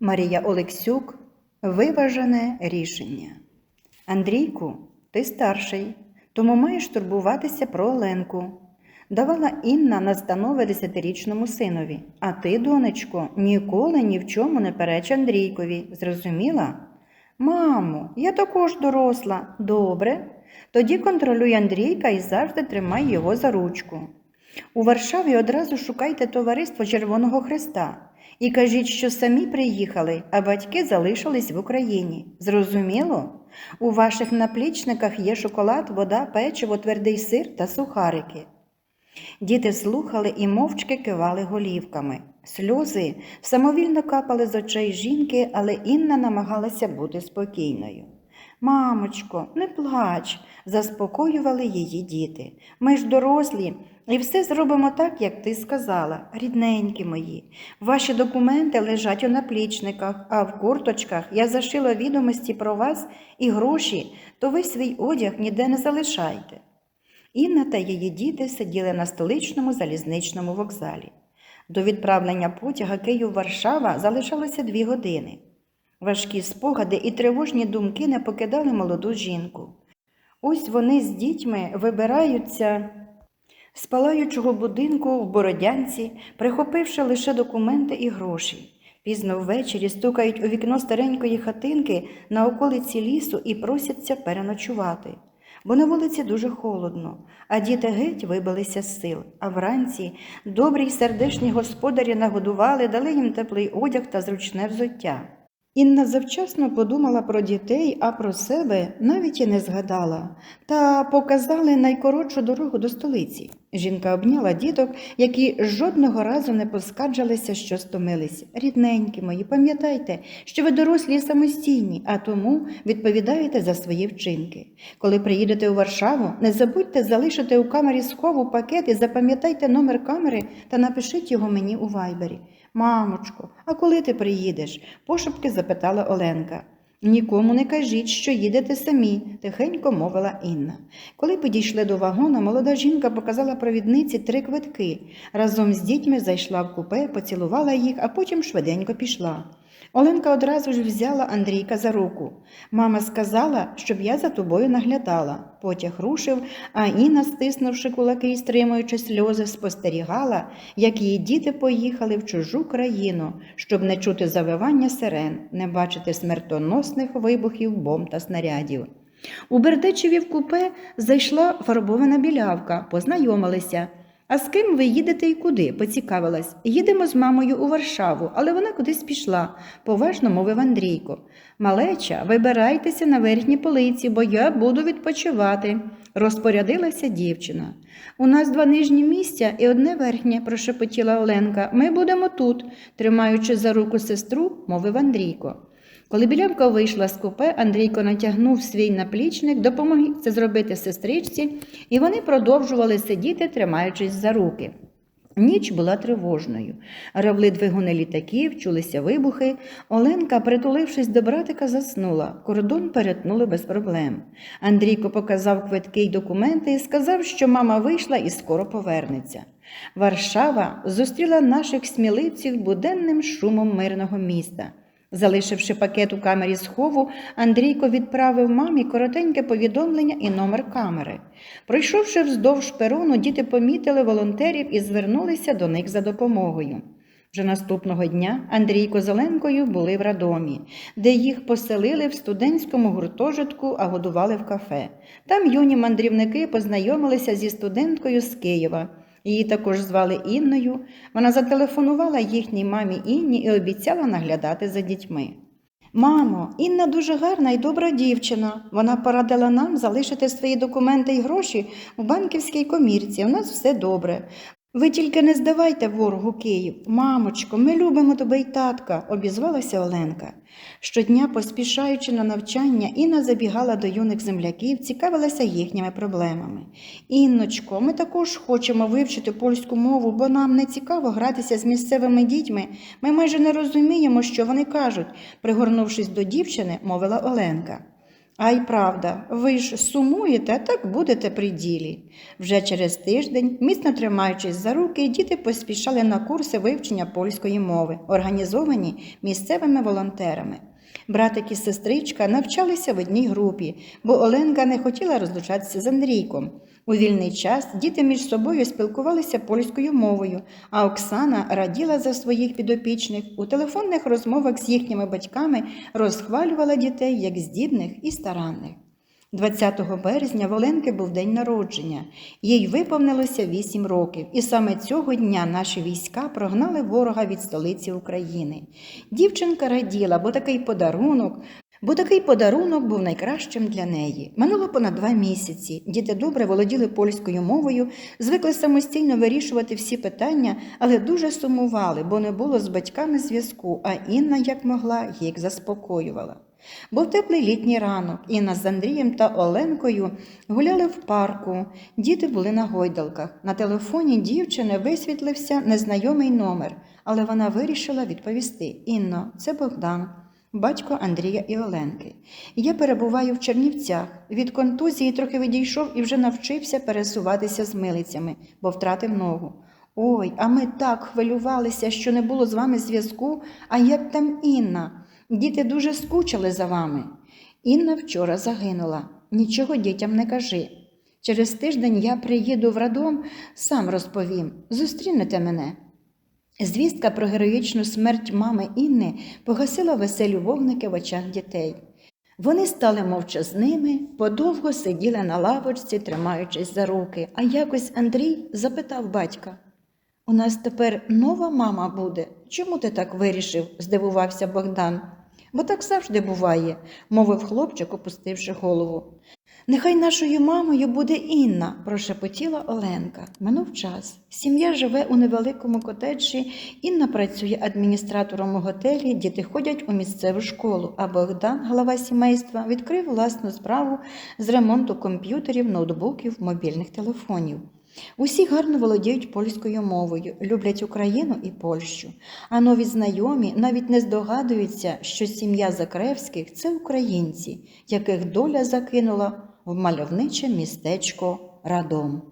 Марія Олексюк Виважене рішення. Андрійку, ти старший, тому маєш турбуватися про Оленку. Давала Інна настанови десятирічному синові. А ти, донечко, ніколи ні в чому не переч Андрійкові. Зрозуміла? Мамо, я також доросла. Добре. Тоді контролюй Андрійка і завжди тримай його за ручку. У Варшаві одразу шукайте товариство Червоного Христа і кажіть, що самі приїхали, а батьки залишились в Україні. Зрозуміло? У ваших наплічниках є шоколад, вода, печиво, твердий сир та сухарики. Діти слухали і мовчки кивали голівками. Сльози самовільно капали з очей жінки, але Інна намагалася бути спокійною. Мамочко, не плач, заспокоювали її діти. Ми ж дорослі і все зробимо так, як ти сказала, рідненькі мої. Ваші документи лежать у наплічниках, а в курточках я зашила відомості про вас і гроші, то ви свій одяг ніде не залишайте. Інна та її діти сиділи на столичному залізничному вокзалі. До відправлення потяга Київ-Варшава залишалося дві години. Важкі спогади і тривожні думки не покидали молоду жінку. Ось вони з дітьми вибираються з палаючого будинку в Бородянці, прихопивши лише документи і гроші. Пізно ввечері стукають у вікно старенької хатинки на околиці лісу і просяться переночувати. Бо на вулиці дуже холодно, а діти геть вибилися з сил. А вранці добрі й сердешні господарі нагодували, дали їм теплий одяг та зручне взуття. Інна завчасно подумала про дітей, а про себе навіть і не згадала, та показали найкоротшу дорогу до столиці. Жінка обняла діток, які жодного разу не поскаржилися, що стомились. Рідненькі мої, пам'ятайте, що ви дорослі і самостійні, а тому відповідаєте за свої вчинки. Коли приїдете у Варшаву, не забудьте залишити у камері схову пакет і запам'ятайте номер камери та напишіть його мені у вайбері. Мамочко, а коли ти приїдеш? пошепки запитала Оленка. Нікому не кажіть, що їдете самі, тихенько мовила Інна. Коли підійшли до вагона, молода жінка показала провідниці три квитки. Разом з дітьми зайшла в купе, поцілувала їх, а потім швиденько пішла. Оленка одразу ж взяла Андрійка за руку. Мама сказала, щоб я за тобою наглядала. Потяг рушив, а Інна, стиснувши кулаки і стримуючи сльози, спостерігала, як її діти поїхали в чужу країну, щоб не чути завивання сирен, не бачити смертоносних вибухів, бомб та снарядів. У Бердичеві в купе зайшла фарбована білявка, познайомилися. А з ким ви їдете і куди? поцікавилась. Їдемо з мамою у Варшаву, але вона кудись пішла, поважно мовив Андрійко. Малеча, вибирайтеся на верхні полиці, бо я буду відпочивати, розпорядилася дівчина. У нас два нижні місця і одне верхнє, прошепотіла Оленка. Ми будемо тут, тримаючи за руку сестру, мовив Андрійко. Коли білявка вийшла з купе, Андрійко натягнув свій наплічник, допомог це зробити сестричці, і вони продовжували сидіти, тримаючись за руки. Ніч була тривожною. Ревли двигуни літаків, чулися вибухи. Оленка, притулившись до братика, заснула. Кордон перетнули без проблем. Андрійко показав квитки й документи і сказав, що мама вийшла і скоро повернеться. Варшава зустріла наших сміливців буденним шумом мирного міста. Залишивши пакет у камері схову, Андрійко відправив мамі коротеньке повідомлення і номер камери. Пройшовши вздовж перону, діти помітили волонтерів і звернулися до них за допомогою. Вже наступного дня Андрійко з Оленкою були в Радомі, де їх поселили в студентському гуртожитку, а годували в кафе. Там юні мандрівники познайомилися зі студенткою з Києва. Її також звали Інною. Вона зателефонувала їхній мамі Інні і обіцяла наглядати за дітьми. Мамо, Інна дуже гарна і добра дівчина. Вона порадила нам залишити свої документи і гроші в банківській комірці. У нас все добре. Ви тільки не здавайте ворогу Київ. Мамочко, ми любимо тебе й татка, обізвалася Оленка. Щодня, поспішаючи на навчання, Інна забігала до юних земляків, цікавилася їхніми проблемами. Інночко, ми також хочемо вивчити польську мову, бо нам не цікаво гратися з місцевими дітьми. Ми майже не розуміємо, що вони кажуть, пригорнувшись до дівчини, мовила Оленка. А й правда, ви ж сумуєте, так будете при ділі. Вже через тиждень, міцно тримаючись за руки, діти поспішали на курси вивчення польської мови, організовані місцевими волонтерами. Братик і сестричка навчалися в одній групі, бо Оленка не хотіла розлучатися з Андрійком. У вільний час діти між собою спілкувалися польською мовою, а Оксана раділа за своїх підопічних у телефонних розмовах з їхніми батьками розхвалювала дітей як здібних і старанних. 20 березня в Оленки був день народження. Їй виповнилося 8 років, і саме цього дня наші війська прогнали ворога від столиці України. Дівчинка раділа, бо такий подарунок, бо такий подарунок був найкращим для неї. Минуло понад два місяці. Діти добре володіли польською мовою, звикли самостійно вирішувати всі питання, але дуже сумували, бо не було з батьками зв'язку, а Інна, як могла, їх заспокоювала. Був теплий літній ранок. Інна з Андрієм та Оленкою гуляли в парку. Діти були на гойдалках. На телефоні дівчини висвітлився незнайомий номер, але вона вирішила відповісти: Інно, це Богдан. Батько Андрія і Оленки. Я перебуваю в Чернівцях. Від контузії трохи відійшов і вже навчився пересуватися з милицями, бо втратив ногу. Ой, а ми так хвилювалися, що не було з вами зв'язку. А як там Інна? Діти дуже скучили за вами. Інна вчора загинула. Нічого дітям не кажи. Через тиждень я приїду в радом, сам розповім. Зустрінете мене. Звістка про героїчну смерть мами Інни погасила веселі вогники в очах дітей. Вони стали мовчазними, подовго сиділи на лавочці, тримаючись за руки, а якось Андрій запитав батька. У нас тепер нова мама буде. Чому ти так вирішив? здивувався Богдан. Бо так завжди буває, мовив хлопчик, опустивши голову. Нехай нашою мамою буде Інна, прошепотіла Оленка. Минув час. Сім'я живе у невеликому котеджі, Інна працює адміністратором у готелі, діти ходять у місцеву школу, а Богдан, глава сімейства, відкрив власну справу з ремонту комп'ютерів, ноутбуків, мобільних телефонів. Усі гарно володіють польською мовою, люблять Україну і Польщу. А нові знайомі навіть не здогадуються, що сім'я Закревських це українці, яких доля закинула в мальовниче містечко Радом.